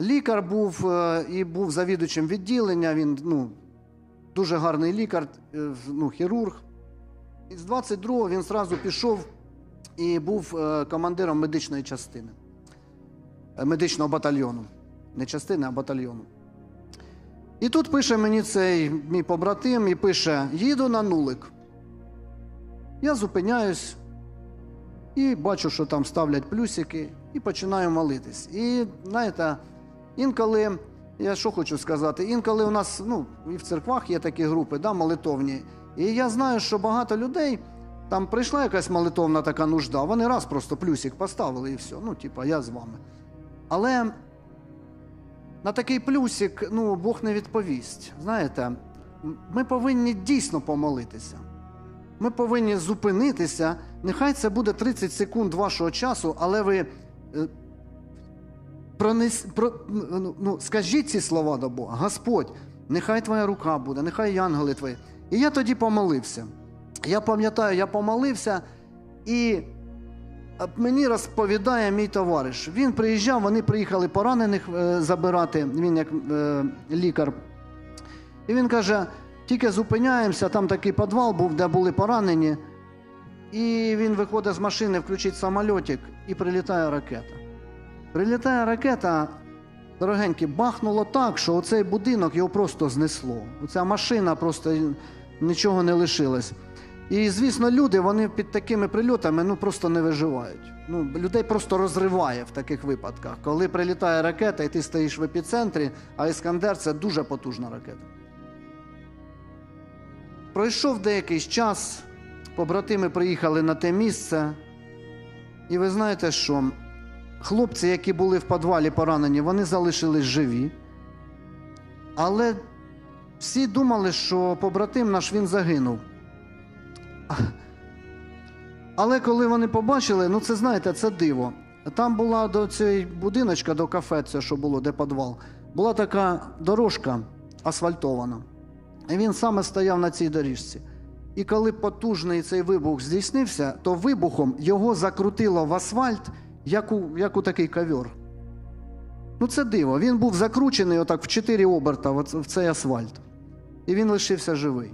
Лікар був е, і був завідувачем відділення. Він ну, дуже гарний лікар, е, ну, хірург. І з 22-го він зразу пішов і був е, командиром медичної частини, медичного батальйону. Не частини, а батальйону. І тут пише мені цей мій побратим і пише: їду на нулик. Я зупиняюсь і бачу, що там ставлять плюсики, і починаю молитись. І знаєте, інколи, я що хочу сказати, інколи у нас ну, і в церквах є такі групи, да, молитовні. І я знаю, що багато людей там прийшла якась молитовна така нужда, вони раз просто плюсик поставили і все. Ну, типа, я з вами. Але на такий плюсик ну, Бог не відповість. Знаєте, ми повинні дійсно помолитися. Ми повинні зупинитися. Нехай це буде 30 секунд вашого часу, але ви е, пронес, про, ну, ну, скажіть ці слова до Бога. Господь, нехай твоя рука буде, нехай і ангели твої. І я тоді помолився. Я пам'ятаю, я помолився, і мені розповідає мій товариш. Він приїжджав, вони приїхали поранених е, забирати, він як е, лікар. І він каже: тільки зупиняємося, там такий підвал був, де були поранені. І він виходить з машини, включить самольотик, і прилітає ракета. Прилітає ракета, дорогенькі, бахнуло так, що оцей будинок його просто знесло. Оця машина просто нічого не лишилось. І, звісно, люди вони під такими прильотами ну, просто не виживають. Ну, людей просто розриває в таких випадках. Коли прилітає ракета, і ти стоїш в епіцентрі, а Іскандер це дуже потужна ракета. Пройшов деякий час, побратими приїхали на те місце, і ви знаєте, що хлопці, які були в підвалі поранені, вони залишились живі. Але всі думали, що побратим наш він загинув. Але коли вони побачили, ну це знаєте, це диво. Там була до цієї будиночка, до кафе, це що було, де підвал, була така дорожка асфальтована. І він саме стояв на цій доріжці. І коли потужний цей вибух здійснився, то вибухом його закрутило в асфальт, як у, як у такий ковер. Ну це диво. Він був закручений отак в чотири оберта в цей асфальт. І він лишився живий.